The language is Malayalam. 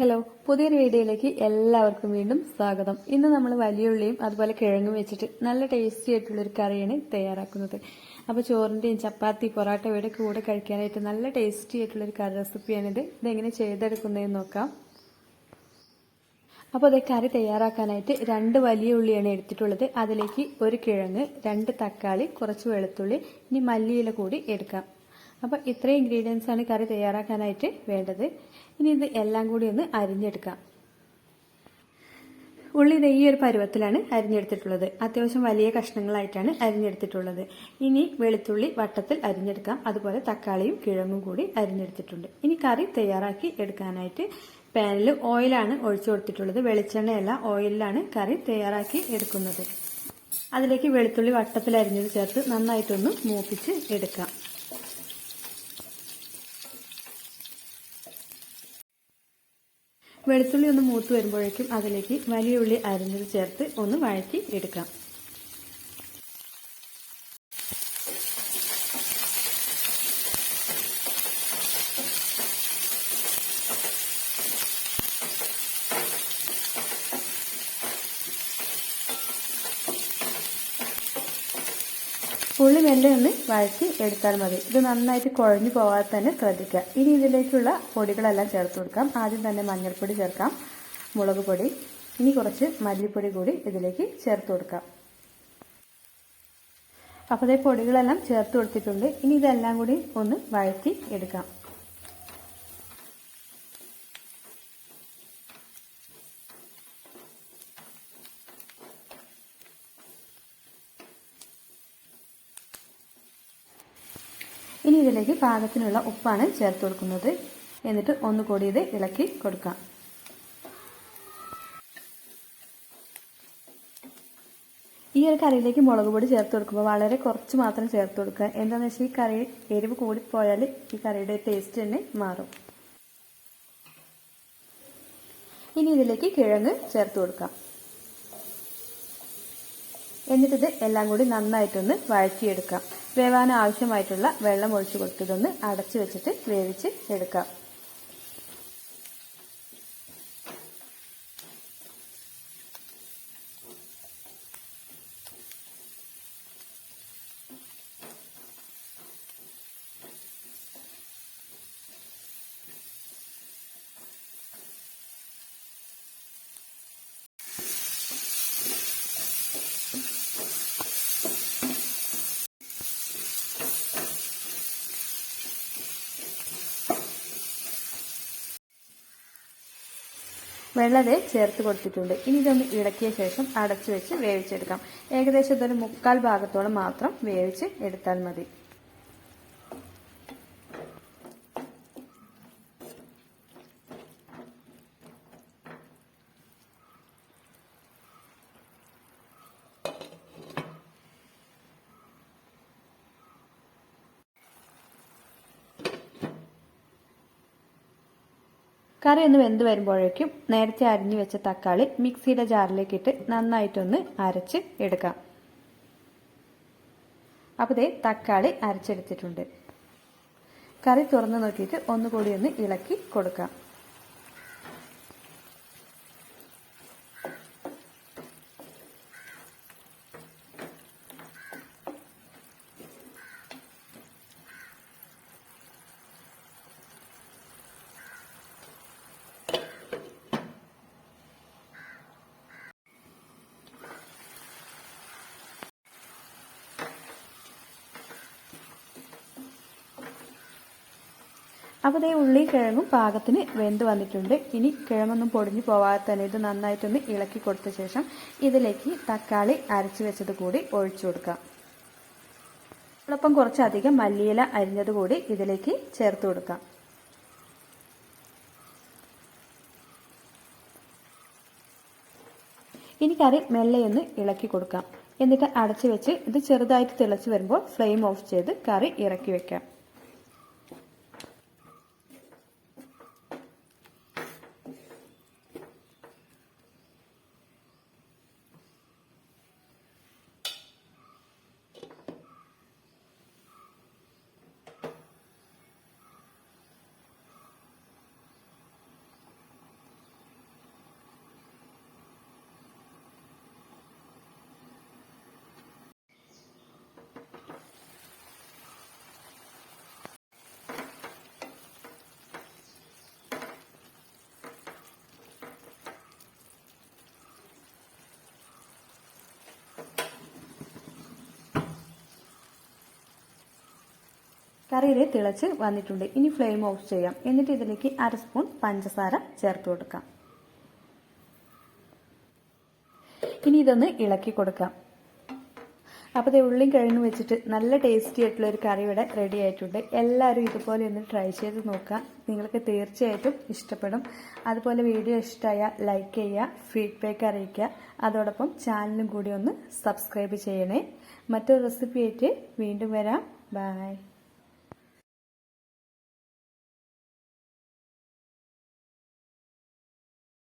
ഹലോ പുതിയൊരു വീഡിയോയിലേക്ക് എല്ലാവർക്കും വീണ്ടും സ്വാഗതം. ഇന്ന് നമ്മൾ വലിയ ഉള്ളിയും അതുപോലെ കിഴങ്ങും വെച്ചിട്ട് നല്ല ടേസ്റ്റി ആയിട്ടുള്ള ഒരു കറിയാണ് തയ്യാറാക്കുന്നത്. അപ്പോൾ ചോറിന്റെയും ചപ്പാത്തി പൊറാട്ട ഇവിടെ കൂടെ കഴിക്കാനായിട്ട് നല്ല ടേസ്റ്റി ആയിട്ടുള്ള ഒരു കറി റെസിപ്പിയാണിത് ഇതെങ്ങനെ ചെയ്തെടുക്കുന്നതെന്ന് നോക്കാം. അപ്പോൾ അതേ കറി തയ്യാറാക്കാനായിട്ട് രണ്ട് വലിയ ഉള്ളിയാണ് എടുത്തിട്ടുള്ളത്. അതിലേക്ക് ഒരു കിഴങ്ങ് രണ്ട് തക്കാളി കുറച്ച് വെളുത്തുള്ളി ഇനി മല്ലിയില കൂടി എടുക്കാം. അപ്പോൾ ഇത്രയും ഇൻഗ്രീഡിയൻസ് ആണ് കറി തയ്യാറാക്കാനായിട്ട് വേണ്ടത്. ഇനി ഇത് എല്ലാം കൂടി ഒന്ന് അരിഞ്ഞെടുക്കാം. ഉള്ളി ഇത് ഈ ഒരു പരുവത്തിലാണ് അരിഞ്ഞെടുത്തിട്ടുള്ളത്. അത്യാവശ്യം വലിയ കഷ്ണങ്ങളായിട്ടാണ് അരിഞ്ഞെടുത്തിട്ടുള്ളത്. ഇനി വെളുത്തുള്ളി വട്ടത്തിൽ അരിഞ്ഞെടുക്കാം. അതുപോലെ തക്കാളിയും കിഴങ്ങും കൂടി അരിഞ്ഞെടുത്തിട്ടുണ്ട്. ഇനി കറി തയ്യാറാക്കി എടുക്കാനായിട്ട് പാനിൽ ഓയിലാണ് ഒഴിച്ചു കൊടുത്തിട്ടുള്ളത്. വെളിച്ചെണ്ണയല്ല ഓയിലിലാണ് കറി തയ്യാറാക്കി എടുക്കുന്നത്. അതിലേക്ക് വെളുത്തുള്ളി വട്ടത്തിൽ അരിഞ്ഞത് ചേർത്ത് നന്നായിട്ടൊന്ന് മൂപ്പിച്ച് എടുക്കാം. വെളുത്തുള്ളി ഒന്ന് മൂത്ത് വരുമ്പോഴേക്കും അതിലേക്ക് വലിയ ഉള്ളി അരിഞ്ഞത് ചേർത്ത് ഒന്ന് വഴറ്റി എടുക്കാം. ഉള്ളി മെല്ലെ ഒന്ന് വഴറ്റി എടുത്താൽ മതി. ഇത് നന്നായിട്ട് കുഴഞ്ഞു പോകാതെ തന്നെ ശ്രദ്ധിക്കുക. ഇനി ഇതിലേക്കുള്ള പൊടികളെല്ലാം ചേർത്ത് കൊടുക്കാം. ആദ്യം തന്നെ മഞ്ഞൾപ്പൊടി ചേർക്കാം. മുളക് പൊടി. ഇനി കുറച്ച് മല്ലിപ്പൊടി കൂടി ഇതിലേക്ക് ചേർത്ത് കൊടുക്കാം. അപ്പോൾ ഈ പൊടികളെല്ലാം ചേർത്ത് കൊടുത്തിട്ടുണ്ട്. ഇനി ഇതെല്ലാം കൂടി ഒന്ന് വഴറ്റി എടുക്കാം. ഇനി ഇതിലേക്ക് പാകത്തിനുള്ള ഉപ്പാണ് ചേർത്ത് കൊടുക്കുന്നത്. എന്നിട്ട് ഒന്നുകൂടി ഇത് ഇളക്കി കൊടുക്കാം. ഈ ഒരു കറിയിലേക്ക് മുളക് പൊടി ചേർത്ത് കൊടുക്കുമ്പോൾ വളരെ കുറച്ച് മാത്രം ചേർത്ത് കൊടുക്കുക. എന്താണെന്ന് വെച്ചാൽ ഈ കറി എരിവ് കൂടിപ്പോയാൽ ഈ കറിയുടെ ടേസ്റ്റ് തന്നെ മാറും. ഇനി ഇതിലേക്ക് കിഴങ്ങ് ചേർത്ത് കൊടുക്കാം. എന്നിട്ടിത് എല്ലാം കൂടി നന്നായിട്ടൊന്ന് വഴറ്റിയെടുക്കാം. വേവാൻ ആവശ്യമായിട്ടുള്ള വെള്ളം ഒഴിച്ചു കൊടുത്തതൊന്ന് അടച്ചു വെച്ചിട്ട് വേവിച്ച് എടുക്കാം. വെള്ളതെ ചേർത്ത് കൊടുത്തിട്ടുണ്ട്. ഇനി ഇതൊന്ന് ഇളക്കിയ ശേഷം അടച്ചു വെച്ച് വേവിച്ചെടുക്കാം. ഏകദേശം ഇതൊരു മുക്കാൽ ഭാഗത്തോളം മാത്രം വേവിച്ച് എടുത്താൽ മതി. കറി ഒന്ന് വെന്ത് വരുമ്പോഴേക്കും നേരത്തെ അരിഞ്ഞു വെച്ച തക്കാളി മിക്സിയുടെ ജാറിലേക്ക് ഇട്ട് നന്നായിട്ടൊന്ന് അരച്ച് എടുക്കാം. അപ്പോൾ ഇതേ തക്കാളി അരച്ചെടുത്തിട്ടുണ്ട്. കറി തുറന്നു നോക്കിയിട്ട് ഒന്നുകൂടി ഒന്ന് ഇളക്കി കൊടുക്കാം. അപ്പോൾ ഇതേ ഉള്ളി കിഴങ്ങും പാകത്തിന് വെന്ത് വന്നിട്ടുണ്ട്. ഇനി കിഴങ്ങൊന്നും പൊടിഞ്ഞു പോവാതെ തന്നെ ഇത് നന്നായിട്ടൊന്ന് ഇളക്കി കൊടുത്ത ശേഷം ഇതിലേക്ക് തക്കാളി അരച്ചു വെച്ചത് കൂടി ഒഴിച്ചു കൊടുക്കാം. അതോടൊപ്പം കുറച്ചധികം മല്ലിയില അരിഞ്ഞത് കൂടി ഇതിലേക്ക് ചേർത്ത് കൊടുക്കാം. ഇനി കറി മെല്ലെയൊന്ന് ഇളക്കി കൊടുക്കാം. എന്നിട്ട് അടച്ചു വെച്ച് ഇത് ചെറുതായിട്ട് തിളച്ച് വരുമ്പോൾ ഫ്ലെയിം ഓഫ് ചെയ്ത് കറി ഇറക്കി വെക്കാം. കറിയിൽ തിളച്ച് വന്നിട്ടുണ്ട്. ഇനി ഫ്ലെയിം ഓഫ് ചെയ്യാം. എന്നിട്ട് ഇതിലേക്ക് അര സ്പൂൺ പഞ്ചസാര ചേർത്ത് കൊടുക്കാം. ഇനി ഇതൊന്ന് ഇളക്കി കൊടുക്കാം. അപ്പോൾ ഇത് ഉള്ളിയും കഴിഞ്ഞ് വെച്ചിട്ട് നല്ല ടേസ്റ്റി ആയിട്ടുള്ള ഒരു കറി ഇവിടെ റെഡി ആയിട്ടുണ്ട്. എല്ലാവരും ഇതുപോലെ ഒന്ന് ട്രൈ ചെയ്ത് നോക്കുക. നിങ്ങൾക്ക് തീർച്ചയായിട്ടും ഇഷ്ടപ്പെടും. അതുപോലെ വീഡിയോ ഇഷ്ടമായ ലൈക്ക് ചെയ്യുക ഫീഡ്ബാക്ക് അറിയിക്കുക. അതോടൊപ്പം ചാനലും കൂടി ഒന്ന് സബ്സ്ക്രൈബ് ചെയ്യണേ. മറ്റൊരു റെസിപ്പി ആയിട്ട് വീണ്ടും വരാം. ബൈ